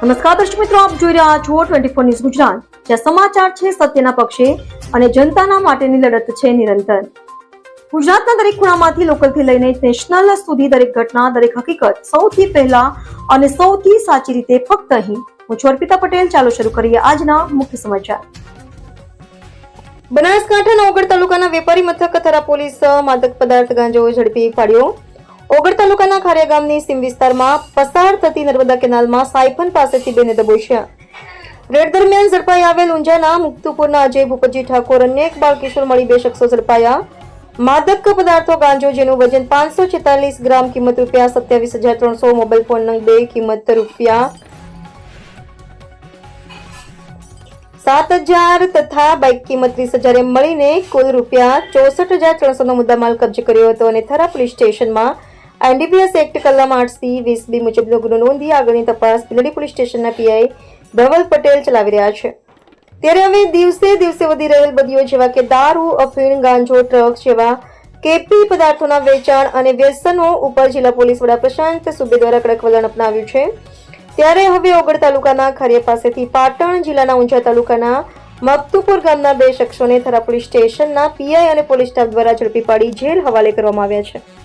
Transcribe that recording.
નમસ્કાર દર્શક મિત્રો, આપ જોઈ રહ્યા છો ટ્વેન્ટી ફોર ન્યૂઝ ગુજરાત. જ્યાં સમાચાર છે સત્યના પક્ષે અને જનતાના માટેની લડત છે નિરંતર. ગુજરાતના દરેક ખૂણામાંથી લોકલથી લઈને નેશનલ સુધી દરેક ઘટના, દરેક હકીકત સૌથી પહેલા અને સૌથી સાચી રીતે ફક્ત અહીં. હું છું અર્પિતા પટેલ. ચાલો શરૂ કરીએ આજના મુખ્ય સમાચાર. બનાસકાંઠાના ઓગળ તાલુકાના વેપારી મથક થરા પોલીસ માદક પદાર્થ ગાંજો ઝડપી પાડ્યો. ઓગળ તાલુકાના ખારિયા ગામની સીમ વિસ્તારમાં પસાર થતી નર્મદા કેનાલમાં સાયફન પાસેથી બેને દબોચ્યા રેડ દરમિયાન ઝડપાઈ આવેલ ઊંઝાના મુક્તુપુરના અજય ભૂપતજી ઠાકોર અને એક બાળકિશોર મળી બે શખ્સો ઝડપાયા. માદક પદાર્થો ગાંજો જેનું વજન પાંચસો છેતાલીસ ગ્રામ કિંમત રૂપિયા સત્યાવીસ હજાર ત્રણસો મોબાઈલ ફોન બે કિંમત રૂપિયા સાત હજાર તથા બાઇક કિંમત ત્રીસ હજારે મળીને કુલ રૂપિયા ચોસઠ હજાર ત્રણસોનો મુદ્દામાલ કબજે કર્યો હતો અને થરા પોલીસ સ્ટેશનમાં એનડીપીએસ એક્ટ કલમ આઠસી વીસ બી મુજબનો ગુનો નોંધી આગળની તપાસ બિલડી પોલીસ સ્ટેશનના પીઆઈ ધવલ પટેલ ચલાવી રહ્યા છે ત્યારે હવે દિવસે દિવસે વધી રહેલ બદીઓ જેવા કે દારૂ અફીણ ગાંજો ટ્રક જેવા કેપી પદાર્થોના વેચાણ અને વ્યસનો ઉપર જિલ્લા પોલીસ વડા પ્રશાંત સુબે દ્વારા કડક વલણ અપનાવ્યું છે ત્યારે હવે ઓગળ તાલુકાના ખરીય પાસેથી પાટણ જિલ્લાના ઊંઝા તાલુકાના મકતુપુર ગામના બે શખ્સોને થરા પોલીસ સ્ટેશનના પીઆઈ અને પોલીસ સ્ટાફ દ્વારા ઝડપી પાડી જેલ હવાલે કરવામાં આવ્યા છે